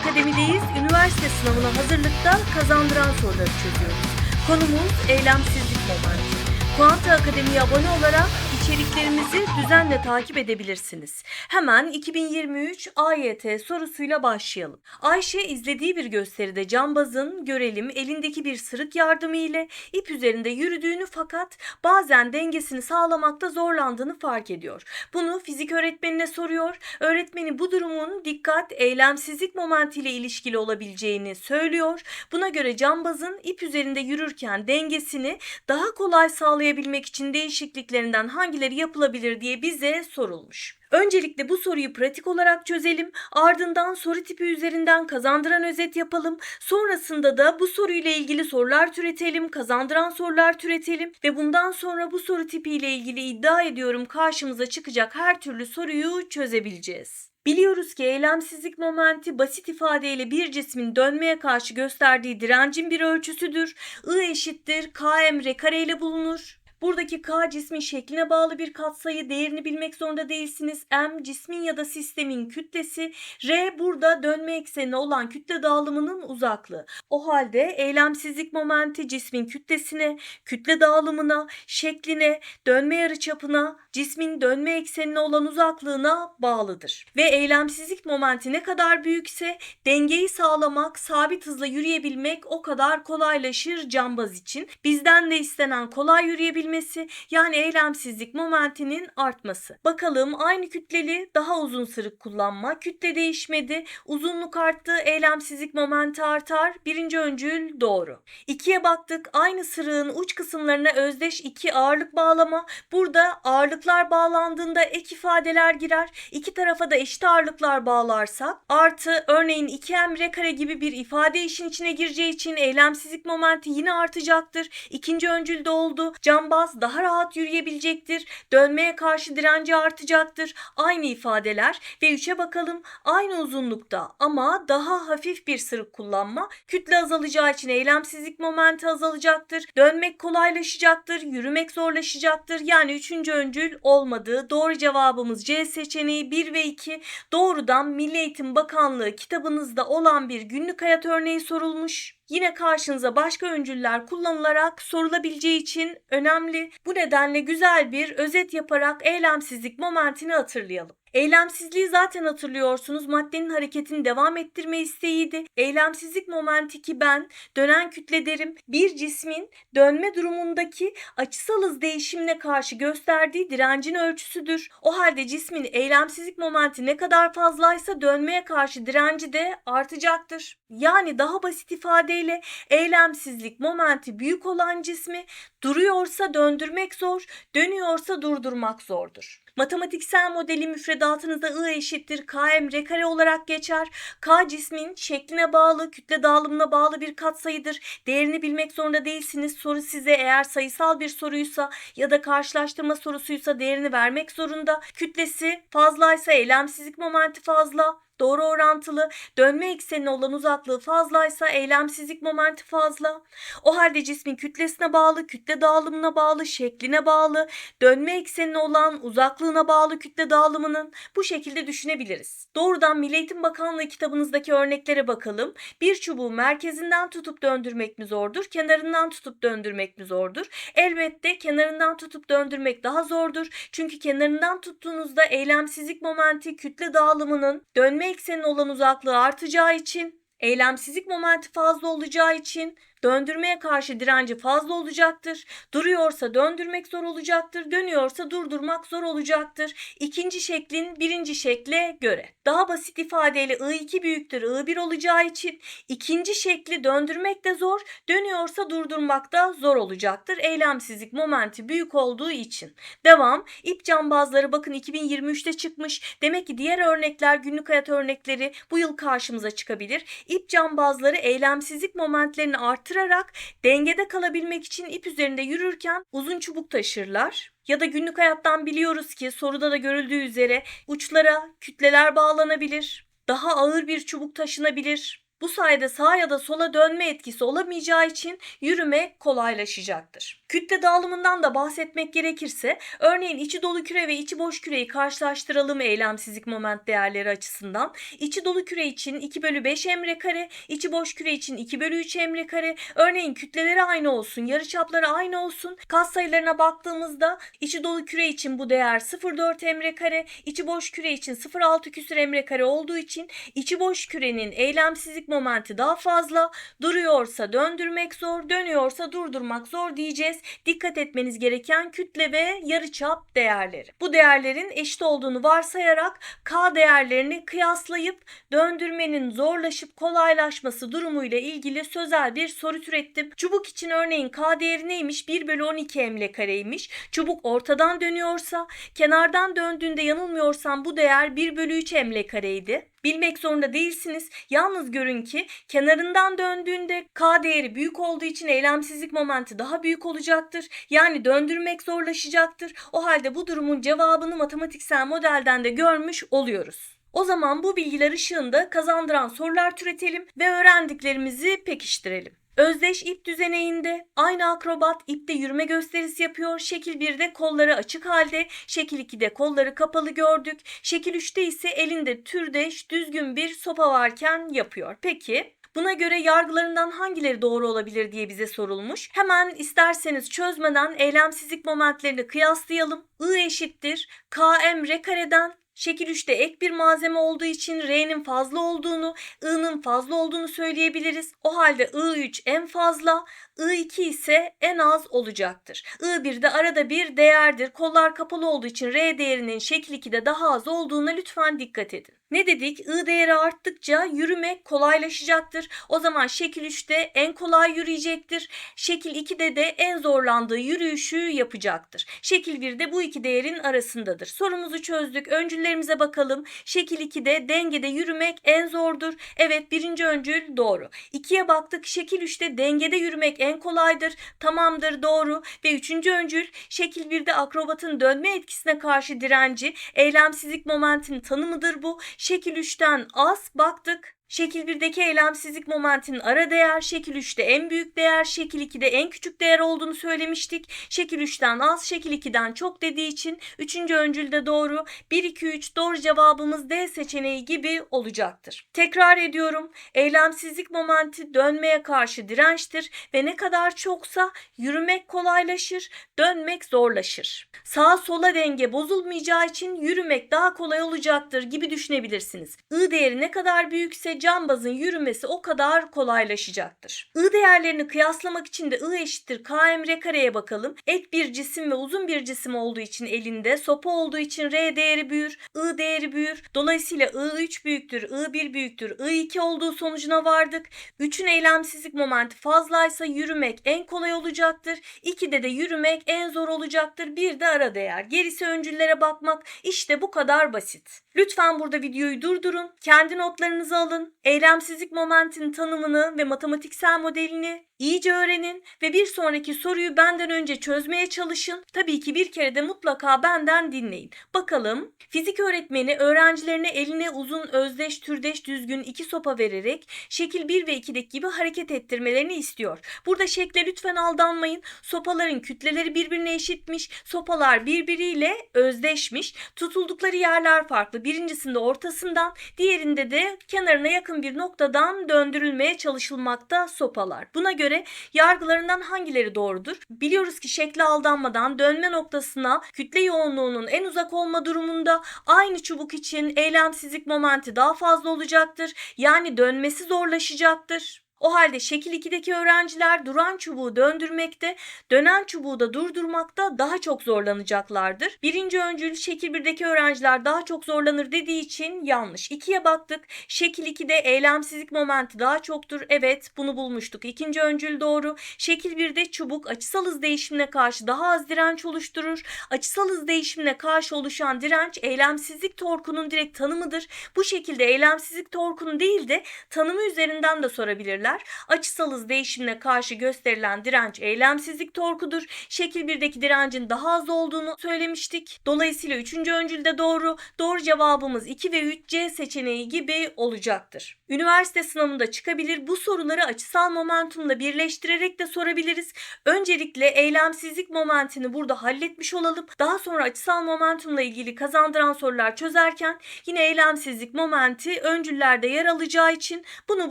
Akademi'deyiz. Üniversite sınavına hazırlıkta kazandıran soruları çözüyoruz. Konumuz eylemsizlik momenti. Kuanta Akademi'ye abone olarak içeriklerimizi düzenle takip edebilirsiniz. Hemen 2023 AYT sorusuyla başlayalım. Ayşe izlediği bir gösteride cambazın görelim elindeki bir sırık yardımı ile ip üzerinde yürüdüğünü fakat bazen dengesini sağlamakta zorlandığını fark ediyor. Bunu fizik öğretmenine soruyor. Öğretmeni bu durumun dikkat eylemsizlik momentiyle ilişkili olabileceğini söylüyor. Buna göre cambazın ip üzerinde yürürken dengesini daha kolay sağlayabilmek için değişikliklerinden hangileri yapılabilir diye bize sorulmuş. Öncelikle bu soruyu pratik olarak çözelim. Ardından soru tipi üzerinden kazandıran özet yapalım. Sonrasında da bu soruyla ilgili sorular türetelim, kazandıran sorular türetelim ve bundan sonra bu soru tipiyle ilgili iddia ediyorum karşımıza çıkacak her türlü soruyu çözebileceğiz. Biliyoruz ki eylemsizlik momenti basit ifadeyle bir cismin dönmeye karşı gösterdiği direncin bir ölçüsüdür. I eşittir km r kare bulunur. Buradaki K cismin şekline bağlı bir katsayı değerini bilmek zorunda değilsiniz. M cismin ya da sistemin kütlesi. R burada dönme eksenine olan kütle dağılımının uzaklığı. O halde eylemsizlik momenti cismin kütlesine, kütle dağılımına, şekline, dönme yarıçapına, cismin dönme eksenine olan uzaklığına bağlıdır. Ve eylemsizlik momenti ne kadar büyükse dengeyi sağlamak, sabit hızla yürüyebilmek o kadar kolaylaşır cambaz için. Bizden de istenen kolay yürüyebilmesi yani eylemsizlik momentinin artması. Bakalım aynı kütleli daha uzun sırık kullanma. Kütle değişmedi. Uzunluk arttı. Eylemsizlik momenti artar. Birinci öncül doğru. İkiye baktık. Aynı sırığın uç kısımlarına özdeş iki ağırlık bağlama. Burada ağırlıklar bağlandığında ek ifadeler girer. İki tarafa da eşit ağırlıklar bağlarsak artı örneğin 2 m kare gibi bir ifade işin içine gireceği için eylemsizlik momenti yine artacaktır. İkinci öncülde oldu. Cambaz daha rahat yürüyebilecektir. Dönmeye karşı direnci artacaktır. Aynı ifadeler ve 3'e bakalım. Aynı uzunlukta ama daha hafif bir sırık kullanma. Kütle azalacağı için eylemsizlik momenti azalacaktır. Dönmek kolaylaşacaktır. Yürümek zorlaşacaktır. Yani 3. öncül olmadı. Doğru cevabımız C seçeneği 1 ve 2. Doğrudan Milli Eğitim Bakanlığı kitabınızda olan bir günlük hayat örneği sorulmuş. Yine karşınıza başka öncüller kullanılarak sorulabileceği için önemli. Bu nedenle güzel bir özet yaparak eylemsizlik momentini hatırlayalım. Eylemsizliği zaten hatırlıyorsunuz. Maddenin hareketini devam ettirme isteğiydi. Eylemsizlik momenti ki ben dönen kütle derim. Bir cismin dönme durumundaki açısal hız değişimine karşı gösterdiği direncin ölçüsüdür. O halde cismin eylemsizlik momenti ne kadar fazlaysa dönmeye karşı direnci de artacaktır. Yani daha basit ifadeyle eylemsizlik momenti büyük olan cismi duruyorsa döndürmek zor, dönüyorsa durdurmak zordur. Matematiksel modeli müfredatınızda I eşittir km r kare olarak geçer. K cismin şekline bağlı, kütle dağılımına bağlı bir katsayıdır. Değerini bilmek zorunda değilsiniz. Soru size eğer sayısal bir soruysa ya da karşılaştırma sorusuysa değerini vermek zorunda. Kütlesi fazlaysa eylemsizlik momenti fazla doğru orantılı, dönme eksenine olan uzaklığı fazlaysa eylemsizlik momenti fazla. O halde cismin kütlesine bağlı, kütle dağılımına bağlı, şekline bağlı, dönme eksenine olan uzaklığına bağlı kütle dağılımının bu şekilde düşünebiliriz. Doğrudan Milli Eğitim Bakanlığı kitabınızdaki örneklere bakalım. Bir çubuğu merkezinden tutup döndürmek mi zordur, kenarından tutup döndürmek mi zordur? Elbette kenarından tutup döndürmek daha zordur. Çünkü kenarından tuttuğunuzda eylemsizlik momenti kütle dağılımının dönme eksenine olan uzaklığı artacağı için eylemsizlik momenti fazla olacağı için döndürmeye karşı direnci fazla olacaktır. Duruyorsa döndürmek zor olacaktır. Dönüyorsa durdurmak zor olacaktır. İkinci şeklin birinci şekle göre. Daha basit ifadeyle I2 büyüktür I1 olacağı için ikinci şekli döndürmek de zor. Dönüyorsa durdurmak da zor olacaktır. Eylemsizlik momenti büyük olduğu için. Devam. İp cambazları bakın 2023'te çıkmış. Demek ki diğer örnekler günlük hayat örnekleri bu yıl karşımıza çıkabilir. İp cambazları eylemsizlik momentlerini artırarak dengede kalabilmek için ip üzerinde yürürken uzun çubuk taşırlar. Ya da günlük hayattan biliyoruz ki soruda da görüldüğü üzere uçlara kütleler bağlanabilir. Daha ağır bir çubuk taşınabilir. Bu sayede sağa ya da sola dönme etkisi olamayacağı için yürüme kolaylaşacaktır. Kütle dağılımından da bahsetmek gerekirse örneğin içi dolu küre ve içi boş küreyi karşılaştıralım eylemsizlik moment değerleri açısından. İçi dolu küre için 2 bölü 5 emre kare, içi boş küre için 2 bölü 3 emre kare. Örneğin kütleleri aynı olsun, yarıçapları aynı olsun. Kas sayılarına baktığımızda içi dolu küre için bu değer 0,4 emre kare, içi boş küre için 0,6 küsür emre kare olduğu için içi boş kürenin eylemsizlik momenti daha fazla. Duruyorsa döndürmek zor, dönüyorsa durdurmak zor diyeceğiz. Dikkat etmeniz gereken kütle ve yarıçap değerleri. Bu değerlerin eşit olduğunu varsayarak K değerlerini kıyaslayıp döndürmenin zorlaşıp kolaylaşması durumuyla ilgili sözel bir soru türettim. Çubuk için örneğin K değeri neymiş? 1 bölü 12 emre kareymiş. Çubuk ortadan dönüyorsa, kenardan döndüğünde yanılmıyorsam bu değer 1 bölü 3 emre kareydi. Bilmek zorunda değilsiniz. Yalnız görün ki kenarından döndüğünde K değeri büyük olduğu için eylemsizlik momenti daha büyük olacaktır. Yani döndürmek zorlaşacaktır. O halde bu durumun cevabını matematiksel modelden de görmüş oluyoruz. O zaman bu bilgiler ışığında kazandıran sorular türetelim ve öğrendiklerimizi pekiştirelim. Özdeş ip düzeneğinde aynı akrobat ipte yürüme gösterisi yapıyor. Şekil 1'de kolları açık halde, şekil 2'de kolları kapalı gördük. Şekil 3'te ise elinde türdeş düzgün bir sopa varken yapıyor. Peki Buna göre yargılarından hangileri doğru olabilir diye bize sorulmuş. Hemen isterseniz çözmeden eylemsizlik momentlerini kıyaslayalım. I eşittir km r kareden Şekil 3'te ek bir malzeme olduğu için R'nin fazla olduğunu, I'nın fazla olduğunu söyleyebiliriz. O halde I3 en fazla, I2 ise en az olacaktır. I1'de arada bir değerdir. Kollar kapalı olduğu için R değerinin şekil 2'de daha az olduğuna lütfen dikkat edin. Ne dedik? I değeri arttıkça yürümek kolaylaşacaktır. O zaman şekil 3'te en kolay yürüyecektir. Şekil 2'de de en zorlandığı yürüyüşü yapacaktır. Şekil 1'de bu iki değerin arasındadır. Sorumuzu çözdük. Öncüllerimize bakalım. Şekil 2'de dengede yürümek en zordur. Evet birinci öncül doğru. 2'ye baktık. Şekil 3'te dengede yürümek en kolaydır. Tamamdır doğru. Ve üçüncü öncül şekil 1'de akrobatın dönme etkisine karşı direnci eylemsizlik momentinin tanımıdır bu. Şekil 3'ten az baktık. Şekil 1'deki eylemsizlik momentinin ara değer, şekil 3'te en büyük değer, şekil 2'de en küçük değer olduğunu söylemiştik. Şekil 3'ten az, şekil 2'den çok dediği için 3. öncülde doğru. 1, 2, 3 doğru cevabımız D seçeneği gibi olacaktır. Tekrar ediyorum. Eylemsizlik momenti dönmeye karşı dirençtir ve ne kadar çoksa yürümek kolaylaşır, dönmek zorlaşır. Sağa sola denge bozulmayacağı için yürümek daha kolay olacaktır gibi düşünebilirsiniz. I değeri ne kadar büyükse cambazın yürümesi o kadar kolaylaşacaktır. I değerlerini kıyaslamak için de I eşittir km r kareye bakalım. Ek bir cisim ve uzun bir cisim olduğu için elinde, sopa olduğu için r değeri büyür, I değeri büyür. Dolayısıyla I3 büyüktür, I1 büyüktür, I2 olduğu sonucuna vardık. 3'ün eylemsizlik momenti fazlaysa yürümek en kolay olacaktır. 2'de de yürümek en zor olacaktır. Bir de ara değer. Gerisi öncüllere bakmak işte bu kadar basit. Lütfen burada videoyu durdurun. Kendi notlarınızı alın. Eylemsizlik momentinin tanımını ve matematiksel modelini iyice öğrenin ve bir sonraki soruyu benden önce çözmeye çalışın. Tabii ki bir kere de mutlaka benden dinleyin. Bakalım fizik öğretmeni öğrencilerine eline uzun özdeş türdeş düzgün iki sopa vererek şekil 1 ve 2'deki gibi hareket ettirmelerini istiyor. Burada şekle lütfen aldanmayın. Sopaların kütleleri birbirine eşitmiş. Sopalar birbiriyle özdeşmiş. Tutuldukları yerler farklı. Birincisinde ortasından, diğerinde de kenarına yakın bir noktadan döndürülmeye çalışılmakta sopalar. Buna göre yargılarından hangileri doğrudur? Biliyoruz ki şekle aldanmadan dönme noktasına kütle yoğunluğunun en uzak olma durumunda aynı çubuk için eylemsizlik momenti daha fazla olacaktır. Yani dönmesi zorlaşacaktır. O halde şekil 2'deki öğrenciler duran çubuğu döndürmekte, dönen çubuğu da durdurmakta daha çok zorlanacaklardır. Birinci öncül şekil 1'deki öğrenciler daha çok zorlanır dediği için yanlış. 2'ye baktık. Şekil 2'de eylemsizlik momenti daha çoktur. Evet bunu bulmuştuk. İkinci öncül doğru. Şekil 1'de çubuk açısal hız değişimine karşı daha az direnç oluşturur. Açısal hız değişimine karşı oluşan direnç eylemsizlik torkunun direkt tanımıdır. Bu şekilde eylemsizlik torkunu değil de tanımı üzerinden de sorabilirler çözerler. Açısal hız değişimine karşı gösterilen direnç eylemsizlik torkudur. Şekil 1'deki direncin daha az olduğunu söylemiştik. Dolayısıyla 3. öncül de doğru. Doğru cevabımız 2 ve 3 C seçeneği gibi olacaktır. Üniversite sınavında çıkabilir. Bu soruları açısal momentumla birleştirerek de sorabiliriz. Öncelikle eylemsizlik momentini burada halletmiş olalım. Daha sonra açısal momentumla ilgili kazandıran sorular çözerken yine eylemsizlik momenti öncüllerde yer alacağı için bunu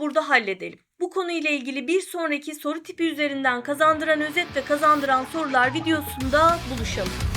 burada halledelim. Bu konuyla ilgili bir sonraki soru tipi üzerinden kazandıran özet ve kazandıran sorular videosunda buluşalım.